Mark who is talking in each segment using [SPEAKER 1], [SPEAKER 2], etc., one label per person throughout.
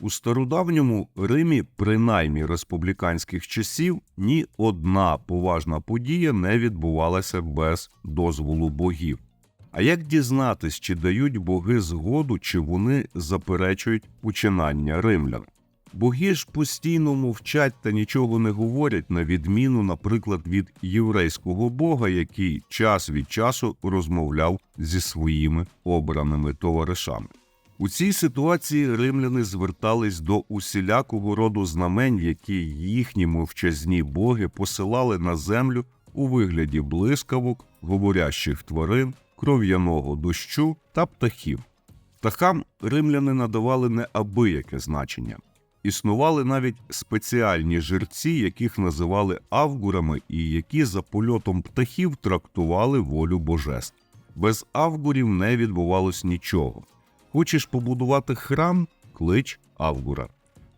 [SPEAKER 1] У стародавньому Римі, принаймні республіканських часів, ні одна поважна подія не відбувалася без дозволу богів. А як дізнатись, чи дають боги згоду, чи вони заперечують починання римлян? Боги ж постійно мовчать та нічого не говорять, на відміну, наприклад, від єврейського бога, який час від часу розмовляв зі своїми обраними товаришами. У цій ситуації римляни звертались до усілякого роду знамень, які їхні мовчазні боги посилали на землю у вигляді блискавок, говорящих тварин, кров'яного дощу та птахів. Птахам римляни надавали неабияке значення. Існували навіть спеціальні жерці, яких називали авгурами, і які за польотом птахів трактували волю божеств. Без авгурів не відбувалось нічого. Хочеш побудувати храм? Клич Авгура.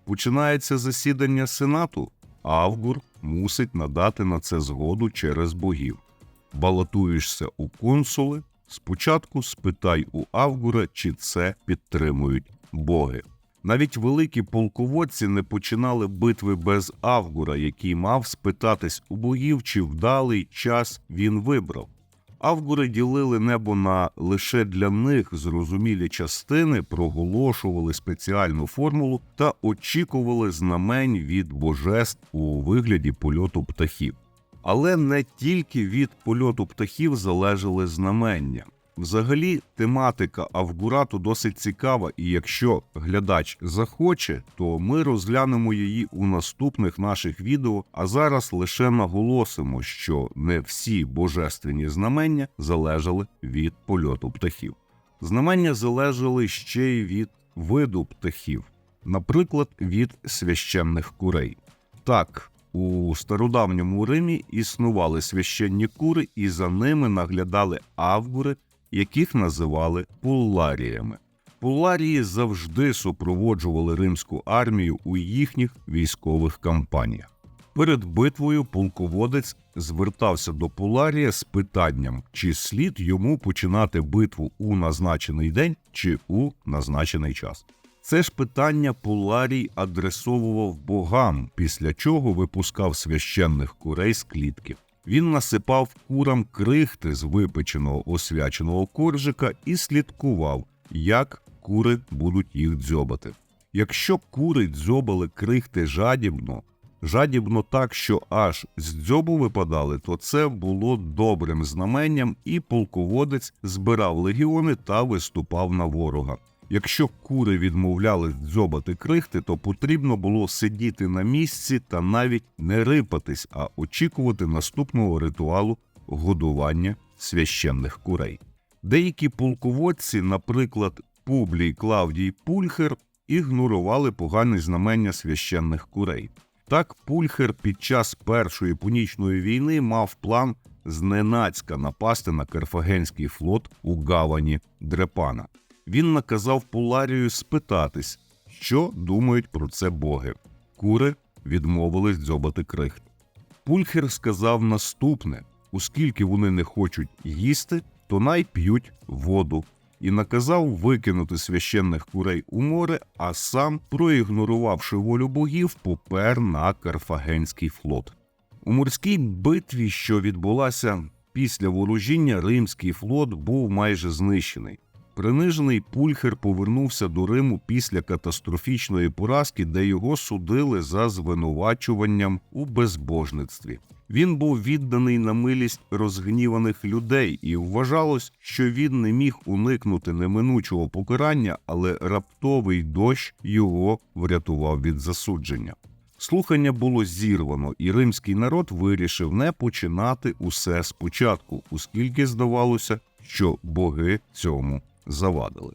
[SPEAKER 1] Починається засідання сенату. Авгур мусить надати на це згоду через богів. Балотуєшся у консули. Спочатку спитай у Авгура, чи це підтримують боги. Навіть великі полководці не починали битви без Авгура, який мав спитатись у богів, чи вдалий час він вибрав. Авгури ділили небо на лише для них зрозумілі частини, проголошували спеціальну формулу та очікували знамень від божеств у вигляді польоту птахів. Але не тільки від польоту птахів залежали знамення. Взагалі, тематика Авгурату досить цікава, і якщо глядач захоче, то ми розглянемо її у наступних наших відео. А зараз лише наголосимо, що не всі божественні знамення залежали від польоту птахів. Знамення залежали ще й від виду птахів, наприклад, від священних курей. Так, у стародавньому Римі існували священні кури, і за ними наглядали авгури, яких називали пулларіями. Пулларії завжди супроводжували римську армію у їхніх військових кампаніях. Перед битвою полководець звертався до Пуларія з питанням, чи слід йому починати битву у назначений день чи у назначений час. Це ж питання Пуларій адресовував богам, після чого випускав священних курей з клітки. Він насипав курам крихти з випеченого освяченого коржика і слідкував, як кури будуть їх дзьобати. Якщо кури дзьобали крихти жадібно, жадібно так, що аж з дзьобу випадали, то це було добрим знаменням, і полководець збирав легіони та виступав на ворога. Якщо кури відмовлялись дзьобати крихти, то потрібно було сидіти на місці та навіть не рипатись, а очікувати наступного ритуалу годування священних курей. Деякі полководці, наприклад, Публій Клавдій Пульхер, ігнорували погані знамення священних курей. Так, Пульхер під час Першої пунічної війни мав план зненацька напасти на Карфагенський флот у гавані Дрепана він наказав Пуларію спитатись, що думають про це боги. Кури відмовились дзьобати крихт. Пульхер сказав наступне: оскільки вони не хочуть їсти, то най п'ють воду, і наказав викинути священних курей у море, а сам, проігнорувавши волю богів, попер на Карфагенський флот. У морській битві, що відбулася після ворожіння, римський флот був майже знищений. Принижений Пульхер повернувся до Риму після катастрофічної поразки, де його судили за звинувачуванням у безбожництві. Він був відданий на милість розгніваних людей, і вважалось, що він не міг уникнути неминучого покарання, але раптовий дощ його врятував від засудження. Слухання було зірвано, і римський народ вирішив не починати усе спочатку, оскільки здавалося, що боги цьому завадили.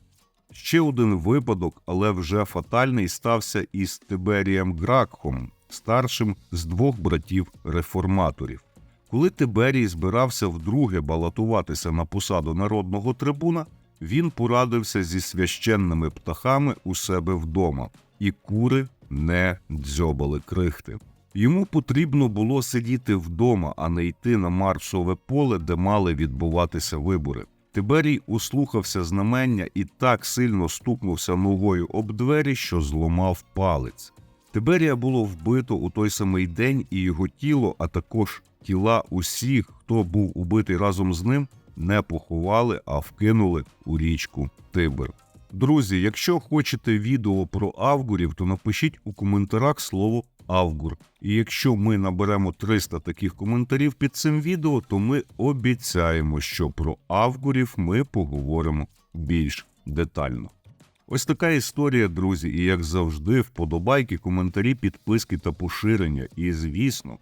[SPEAKER 1] Ще один випадок, але вже фатальний, стався із Тиберієм Гракхом, старшим з двох братів реформаторів. Коли Тиберій збирався вдруге балотуватися на посаду народного трибуна, він порадився зі священними птахами у себе вдома, і кури не дзьобали крихти. Йому потрібно було сидіти вдома, а не йти на маршове поле, де мали відбуватися вибори. Тиберій услухався знамення і так сильно стукнувся ногою об двері, що зломав палець. Тиберія було вбито у той самий день, і його тіло, а також тіла усіх, хто був убитий разом з ним, не поховали, а вкинули у річку Тибер. Друзі, якщо хочете відео про авгурів, то напишіть у коментарях слово Авгур. І якщо ми наберемо 300 таких коментарів під цим відео, то ми обіцяємо, що про авгурів ми поговоримо більш детально. Ось така історія, друзі, і як завжди, вподобайки, коментарі, підписки та поширення. І звісно,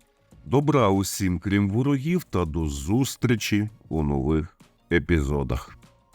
[SPEAKER 1] добра усім, крім ворогів, та до зустрічі у нових епізодах.